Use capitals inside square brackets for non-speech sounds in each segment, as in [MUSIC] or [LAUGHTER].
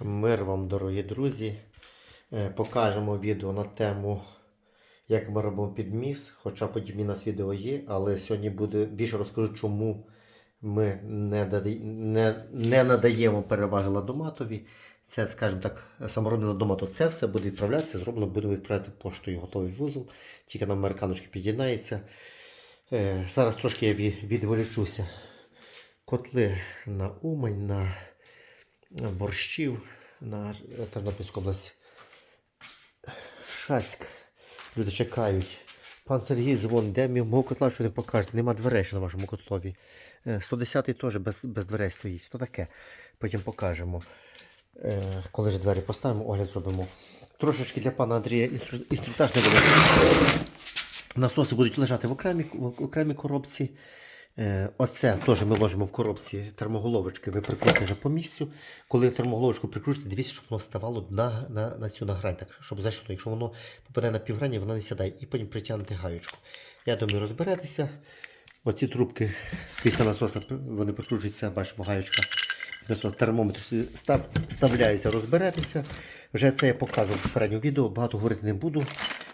Мир вам, дорогі друзі. Е, Покажемо відео на тему, як ми робимо підміс. Хоча подібні нас відео є, але сьогодні буде більше розкажу, чому ми не, даді- не, не надаємо переваги ладоматові. Це, скажімо так, саморобний ладомат. Це все буде відправлятися, зроблено будемо відправляти поштою готовий вузол. Тільки на американочки під'єднається. Е, Зараз трошки я відволічуся. Котли на Умань, на борщів на Тернопільську область. Шацьк. Люди чекають. Пан Сергій дзвонить, де мій мого котла, що не покажете. Нема дверей на вашому котлові. Е, 110-й теж без, без дверей стоїть. То таке. Потім покажемо. Е, Коли ж двері поставимо, огляд зробимо. Трошечки для пана Андрія інстру... не буде. Насоси будуть лежати в окремій, в окремій коробці. Е, Оце теж ми ложимо в коробці термоголовочки, ви прикрутите вже по місцю. Коли термоголовочку прикрутите, дивіться, щоб воно ставало на, на, на цю на грань, так, щоб зайшло. Якщо воно попаде на півграні, вона не сідає. І потім притягнути гаючку. Я думаю, розберетеся. Оці трубки після насоса вони прикручуються, бачимо, гаючка. Термометр став, вставляється, розберетеся. Вже це я показував в попередньому відео, багато говорити не буду.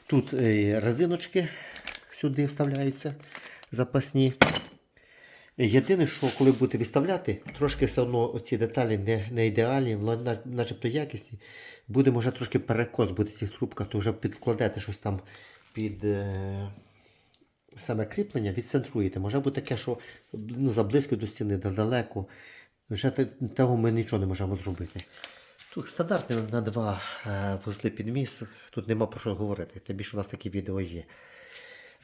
Тут е, резиночки сюди вставляються запасні. Єдине, що коли будете виставляти, трошки все одно ці деталі не, не ідеальні, начебто якісні. Буде може трошки перекос буде в цих трубках, то вже підкладете щось там під е, саме кріплення, відцентруєте. Може бути таке, що ну, заблизько до стіни, далеко. Вже того ми нічого не можемо зробити. Тут стандартний на два е, вузли підміс, тут нема про що говорити, тим більше у нас такі відео є.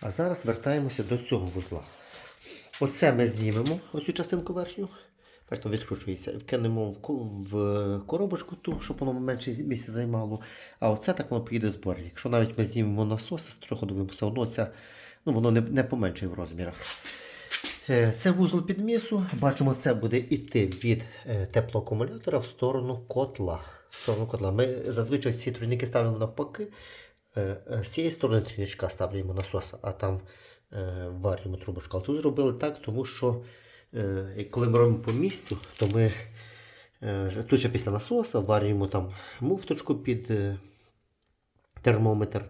А зараз вертаємося до цього вузла. Оце ми знімемо, оцю частинку верхню. Бачите, відкручується. Вкинемо в коробочку ту, щоб воно менше місця займало. А оце так воно поїде збор. Якщо навіть ми знімемо насоси з трьохходовим, все одно це, ну, воно не, не поменшує в розмірах. Е, Це вузол підмісу. Бачимо, це буде йти від е, теплоакумулятора в сторону котла. В сторону котла. Ми зазвичай ці тройники ставимо навпаки. Е, З цієї сторони трійничка ставляємо насос, а там е, варюємо трубочку. Але тут зробили так, тому що е, коли ми робимо по місцю, то ми е, тут ще після насоса варюємо там муфточку під термометр.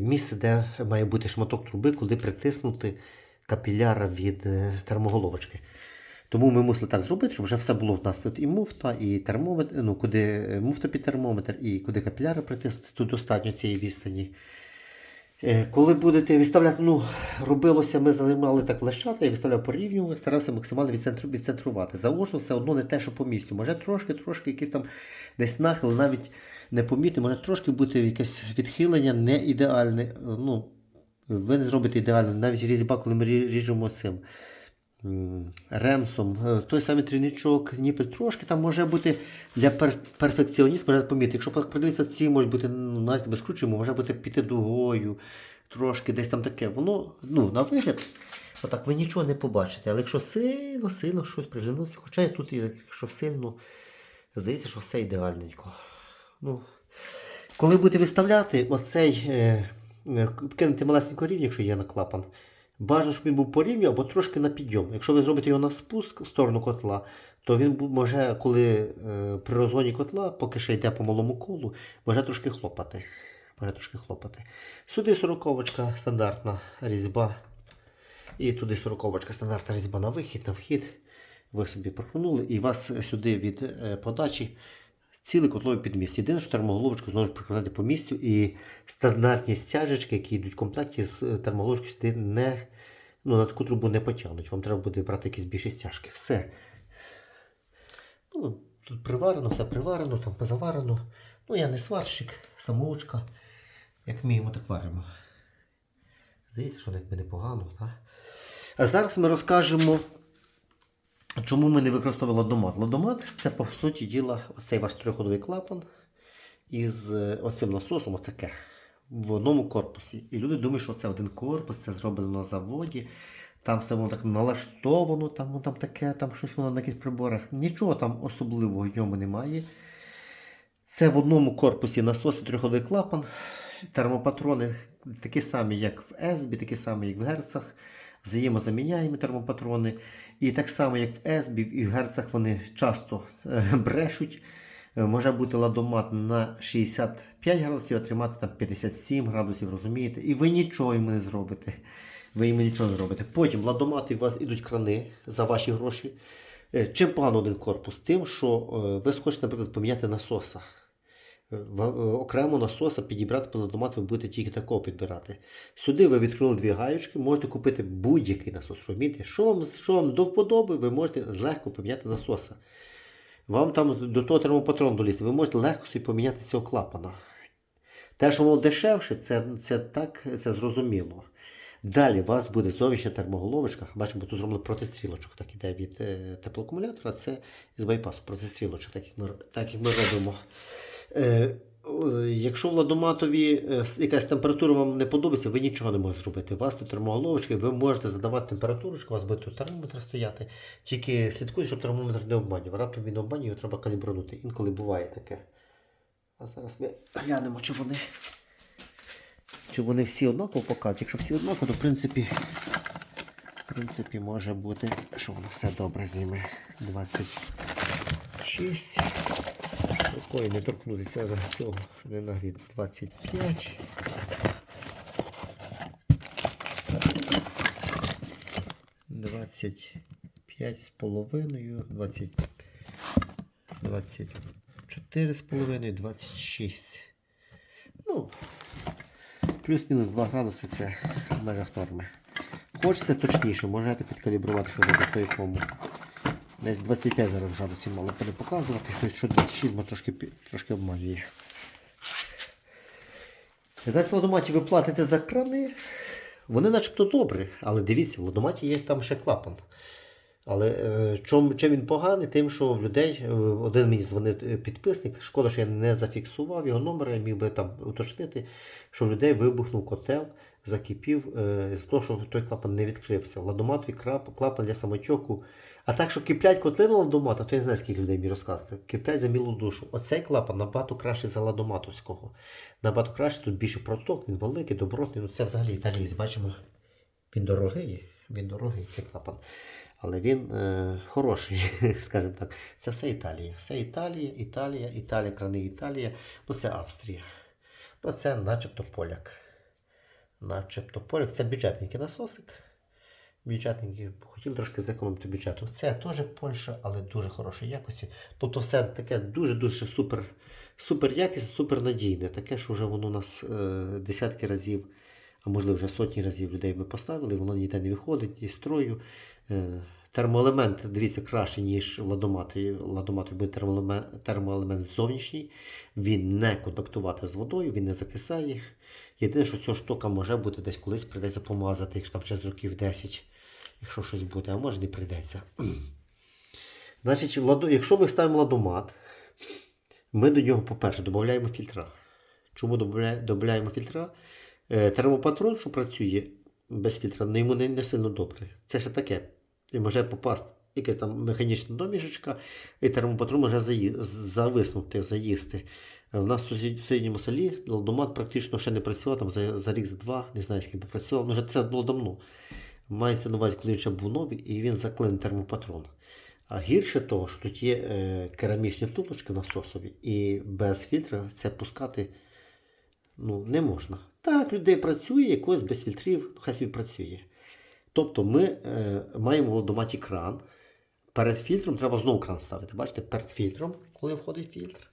Місце, де має бути шматок труби, куди притиснути капіляра від термоголовочки. Тому ми мусили так зробити, щоб вже все було в нас тут і муфта, і термометр, ну, куди муфта під термометр, і куди капіляри притиснути, тут достатньо цієї відстані. Е, Коли будете відставляти, ну, робилося, ми займали так лещата, я виставляв по рівню, старався максимально відцентру, відцентрувати. Заочно все одно не те, що по місцю. Може трошки, трошки якийсь там десь нахил, навіть не помітити, може трошки бути якесь відхилення не ідеальне. Ну, ви не зробите ідеально, навіть різьба, коли ми ріжемо цим ремсом, е, той самий трійничок, ніпель трошки там може бути для пер- перфекціоніста, може помітити. Якщо подивитися, ці можуть бути ну, навіть без кручення, може бути піти дугою, трошки десь там таке. Воно ну, на вигляд, отак ви нічого не побачите. Але якщо сильно, сильно щось приглянулося, хоча і тут, якщо сильно, здається, що все ідеальненько. Ну, коли будете виставляти, оцей е, е, кинути малесенько рівень, якщо є на клапан. Бажано, щоб він був по рівню або трошки на підйом. Якщо ви зробите його на спуск в сторону котла, то він може, коли е, при розгоні котла, поки ще йде по малому колу, може трошки хлопати. Може трошки хлопати. Сюди сороковочка, стандартна різьба. І туди сороковочка, стандартна різьба на вихід, на вхід. Ви собі прокнули, і вас сюди від е, подачі цілий котловий підміст. Єдине, що термоголовочку знову ж прикладати по місцю, і стандартні стяжечки, які йдуть в комплекті з е, термоголовочкою, сюди не, ну, на таку трубу не потягнуть. Вам треба буде брати якісь більші стяжки. Все. Ну, тут приварено, все приварено, там позаварено. Ну, я не сварщик, самоучка. Як вміємо, так варимо. Здається, що якби непогано, так? А зараз ми розкажемо, чому ми не використовували ладомат. Ладомат це, по суті діла, оцей ваш трьохходовий клапан із е, оцим насосом, отаке, в одному корпусі. І люди думають, що це один корпус, це зроблено на заводі. Там все воно так налаштовано, там, там таке, там щось воно на якихось приборах. Нічого там особливого в ньому немає. Це в одному корпусі насос і трьохходовий клапан. Термопатрони такі самі, як в Есбі, такі самі, як в Герцах. Взаємозаміняємо термопатрони. І так само, як в Есбі, і в Герцах вони часто е, [LAUGHS] брешуть. Е, Може бути ладомат на 65 градусів, а тримати там 57 градусів, розумієте? І ви нічого йому не зробите. Ви йому нічого не зробите. Потім ладомати у вас ідуть крани за ваші гроші. Е, Чим погано один корпус? Тим, що ви схочете, наприклад, поміняти насоса. Е, е, Окремо насоса підібрати під ладомат ви будете тільки такого підбирати. Сюди ви відкрили дві гаючки, можете купити будь-який насос. Розумієте? Що вам, що вам до вподоби, ви можете легко поміняти насоса. Вам там до того термопатрон долізти, ви можете легко собі поміняти цього клапана. Те, що воно дешевше, це, це так це зрозуміло. Далі у вас буде зовнішня термоголовочка. Бачимо, тут зроблено протистрілочок, так іде від е, теплоакумулятора, це з байпасу протистрілочок, так як ми, так як ми робимо. Е, якщо в ладоматові е, якась температура вам не подобається, ви нічого не можете зробити. У вас тут термоголовочки, ви можете задавати температуру, у вас буде тут термометр стояти. Тільки слідкуйте, щоб термометр не обманював. Раптом він обманює, його треба калібрувати. Інколи буває таке. А зараз ми глянемо, чи вони. Чи вони всі однаково показують. Якщо всі однаково, то в принципі, в принципі може бути, що воно все добре зніме. 26. Рукою не торкнутися за цього, щоб не нагріти. 25. Двадцять п'ять з половиною, двадцять чотири з половиною, двадцять шість. Ну, плюс-мінус 2 градуси це в межах норми. Хочеться точніше, можете підкалібрувати, що буде по якому. Десь 25 зараз градусів мало буде показувати, тобто що 26 може трошки, трошки обманює. Знаєте, в ладоматі ви платите за крани, вони начебто добрі, але дивіться, в ладоматі є там ще клапан. Але е, чом, чим він поганий, тим, що в людей е, один мені дзвонив е, підписник. Шкода, що я не зафіксував його номер, я міг би там уточнити, що в людей вибухнув котел, закипів з того, що той клапан не відкрився. Крап- клапан для самотьоку. А так, що киплять котлина ладомата, то я не знаю, скільки людей мені розказати. Киплять за мілу душу. Оцей клапан набагато кращий за ладоматовського. Набагато краще, тут більше проток, він великий, добротний. Ну це взагалі італієць, бачимо. Він дорогий, він дорогий, цей клапан. Але він е, хороший, [LAUGHS] скажімо так. Це все Італія. Все Італія, Італія, Італія, крани Італія. Ну це Австрія. Ну це начебто поляк. Начебто поляк. Це бюджетненький насосик. Бюджетненький. Хотіли трошки зекономити бюджету. Це теж Польща, але дуже хорошої якості. Тобто все таке дуже-дуже супер, супер якість, супер надійне. Таке, що вже воно у нас е, десятки разів, а можливо вже сотні разів людей ми поставили, воно ніде не виходить із строю. Е, Термоелемент, дивіться, краще, ніж в ладоматі. Ладоматі буде термоелемент, термоелемент зовнішній. Він не контактувати з водою, він не закисає. Єдине, що ця штука може бути десь колись прийдеться помазати, якщо там через років 10, якщо щось буде, а може не прийдеться. [CLEARS THROAT] Значить, якщо ми ставимо ладомат, ми до нього, по-перше, додаємо фільтра. Чому додаємо- фільтра? Е, Термопатрон, що працює без фільтра, ну, йому не, сильно добре. Це ще таке. І може попасти якась там механічна домішечка, і термопатрон може зависнути, заїсти. В нас в сусід- в сусідньому селі ладомат практично ще не працював, там за, за рік, за два, не знаю, скільки попрацював. Ну, вже це було давно. Мається на увазі, був новий, і він заклинив термопатрон. А гірше того, що тут є е, керамічні втулочки насосові, і без фільтра це пускати ну, не можна. Так, людей працює, якось без фільтрів, хай собі працює. Тобто ми е, маємо в ладоматі кран. Перед фільтром треба знову кран ставити. Бачите, перед фільтром, коли входить фільтр.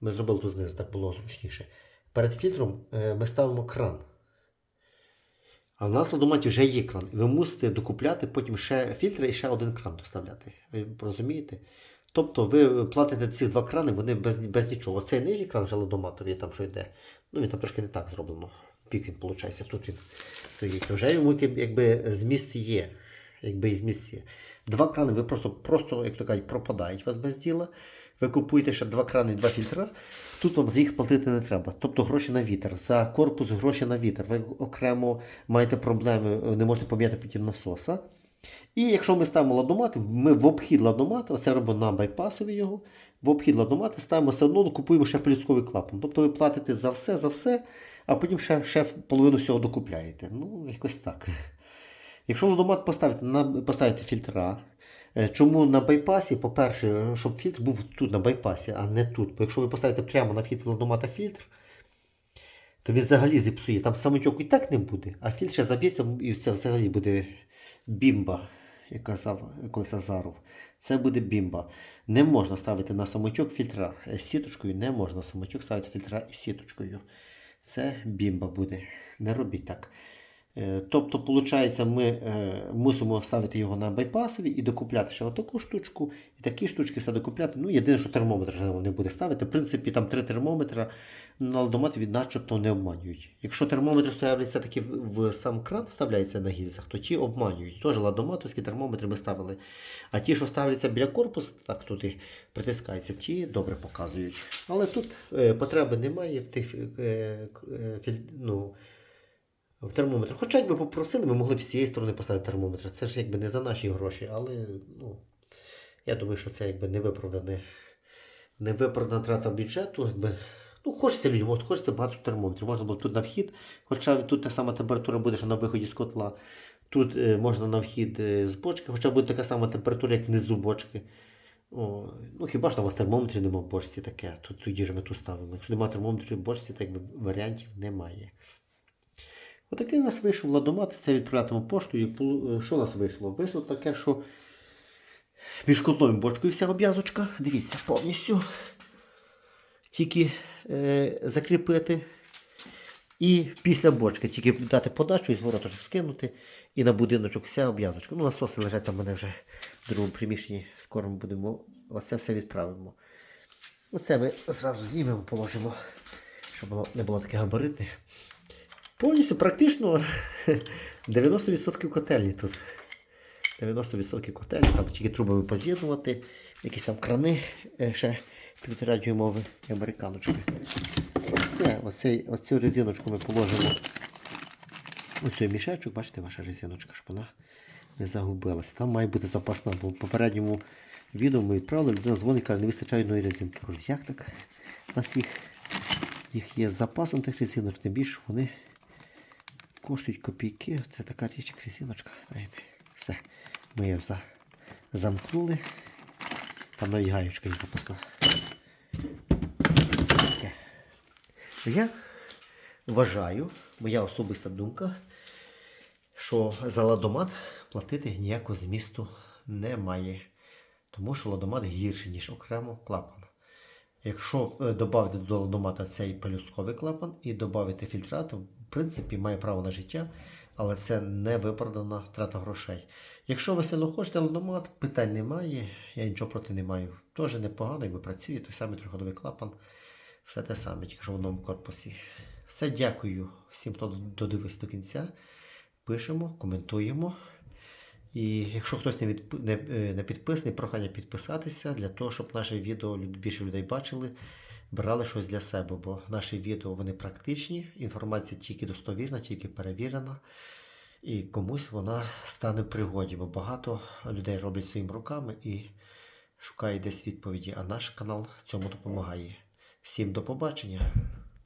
Ми зробили тут знизу, так було зручніше. Перед фільтром е, ми ставимо кран. А в нас в ладоматі вже є кран. Ви мусите докупляти потім ще фільтри і ще один кран доставляти. Ви розумієте? Тобто ви платите ці два крани, вони без, без нічого. Оцей нижній кран вже ладоматовий, там що йде. Ну він там трошки не так зроблено. Пік він виходить, тут він стоїть. Вже йому якби- зміст є. Якби зміст є. Два крани, ви просто, просто як то кажуть, пропадають у вас без діла. Ви купуєте ще два крани і два фільтра. Тут вам за їх платити не треба. Тобто гроші на вітер. За корпус гроші на вітер. Ви окремо маєте проблеми, не можете поміняти потім насоса. І якщо ми ставимо ладомат, ми в обхід ладомата, оце робимо на байпасові його, в обхід ладомата ставимо все одно, купуємо ще плюсковий клапан. Тобто ви платите за все, за все, а потім ще, ще половину всього докупляєте. Ну, якось так. Якщо ладомат поставити, поставити фільтра, Чому на байпасі? По-перше, щоб фільтр був тут на байпасі, а не тут. Бо якщо ви поставите прямо на вхід ладомата фільтр, то він взагалі зіпсує. Там самотьоку і так не буде, а фільтр ще заб'ється і це взагалі буде бімба, як казав колись Азаров. Це буде бімба. Не можна ставити на самотьок фільтра з сіточкою, не можна на самотьок ставити фільтра із сіточкою. Це бімба буде. Не робіть так. Е, Тобто, виходить, ми е, мусимо ставити його на байпасові і докупляти ще отаку штучку, і такі штучки все докупляти. Ну, єдине, що термометр не буде ставити. В принципі, там три термометра на ладоматові начебто не обманюють. Якщо термометр ставляться таки в сам кран, вставляється на гільзах, то ті обманюють. Теж ладоматовські термометри ми ставили. А ті, що ставляться біля корпусу, так тут і притискаються, ті добре показують. Але тут е, потреби немає в тих ну, в термометр. Хоча якби попросили, ми могли б з цієї сторони поставити термометр. Це ж якби не за наші гроші, але ну, я думаю, що це якби не виправдане, не виправдана трата бюджету. Якби, ну, хочеться людям, от хочеться багато термометрів. Можна було тут на вхід, хоча тут та сама температура буде, що на виході з котла. Тут е, можна на вхід е, з бочки, хоча буде така сама температура, як внизу бочки. О, ну хіба ж там у вас термометрів немає в бочці таке, тут тоді ж ми тут ставимо. Якщо немає термометрів в бочці, то якби варіантів немає. Отакий у нас вийшов ладомат, це відправлятиму поштою. Е, Що у нас вийшло? Вийшло таке, що між і бочкою вся обв'язочка. Дивіться, повністю. Тільки е, закріпити. І після бочки тільки дати подачу і звороточок скинути. І на будиночок вся обв'язочка. Ну, насоси лежать там у мене вже в другому приміщенні. Скоро ми будемо оце все відправимо. Оце ми зразу знімемо, положимо, щоб воно не було таке габаритне. Повністю практично [LAUGHS] 90% котельні тут. 90% котельні, там тільки трубами поз'єднувати, якісь там крани е, ще півтора дюймові американочки. Все, оцей, оцю резиночку ми положимо. Оцей мішечок, бачите, ваша резиночка, щоб вона не загубилася. Там має бути запасна, бо в попередньому відео ми відправили, людина дзвонить, каже, не вистачає одної резинки. Кажу, як так? У нас їх, їх є з запасом тих резинок, тим більше вони коштують копійки. Це така річ, як резиночка. Знаєте. Все. Ми її за... замкнули. Там навіть гаючка є запасна. Таке. Я вважаю, моя особиста думка, що за ладомат платити ніякого змісту немає. Тому що ладомат гірший, ніж окремо клапан. Якщо е, додати до ладомата цей пелюстковий клапан і додати фільтра, то в принципі має право на життя, але це не виправдана трата грошей. Якщо ви сильно хочете ладомат, питань немає, я нічого проти не маю. Теж непогано, якби працює, той самий триходовий клапан, все те саме, тільки що в одному корпусі. Все дякую всім, хто додивився до кінця. Пишемо, коментуємо. І якщо хтось не, відп... не, е, не підписаний, прохання підписатися для того, щоб наші відео більше людей бачили, брали щось для себе. Бо наші відео вони практичні, інформація тільки достовірна, тільки перевірена. І комусь вона стане в пригоді, бо багато людей роблять своїми руками і шукають десь відповіді, а наш канал цьому допомагає. Всім до побачення!